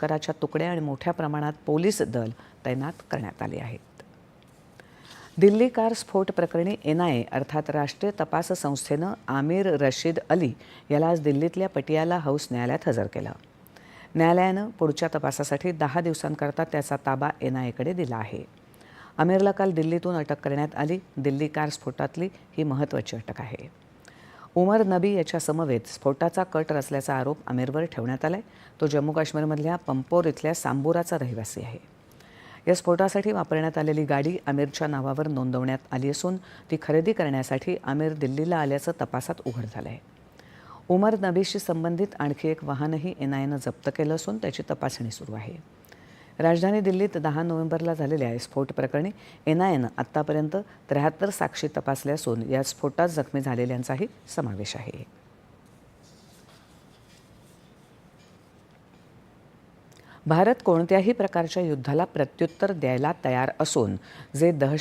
लष्कराच्या तुकड्या आणि मोठ्या प्रमाणात पोलीस दल तैनात करण्यात आले आहेत. दिल्ली कार स्फोट प्रकरणी एन आय ए अर्थात राष्ट्रीय तपास संस्थेनं आमिर रशीद अली याला आज दिल्लीतल्या पटियाला हाऊस न्यायालयात हजर केलं. न्यायालयानं पुढच्या तपासासाठी दहा दिवसांकरता त्याचा ताबा एन आय एकडे दिला आहे. आमिरला काल दिल्लीतून अटक करण्यात आली. दिल्ली कार स्फोटातली ही महत्त्वाची अटक आहे. उमर नबी याच्या समवेत स्फोटाचा कट रचल्याचा आरोप आमिरवर ठेवण्यात आला आहे तो जम्मू काश्मीरमधल्या पंपोर इथल्या सांबुराचा रहिवासी आहे. या स्फोटासाठी वापरण्यात आलेली गाडी आमिरच्या नावावर नोंदवण्यात आली असून ती खरेदी करण्यासाठी आमिर दिल्लीला आल्याचं तपासात उघड झालं आहे उमर नबीशी संबंधित आणखी एक वाहनही एन आयनं जप्त केलं असून त्याची तपासणी सुरू आहे. राजधानी दिल्लीत दहा नोव्हेंबरला झालेल्या स्फोट प्रकरणी एन आय एनं आत्तापर्यंत त्र्याहत्तर साक्षी तपासल्या असून या स्फोटात जखमी झालेल्यांचाही समावेश आहे. भारत कोणत्याही प्रकारच्या युद्धाला प्रत्युत्तर द्यायला तयार असून जे दहशत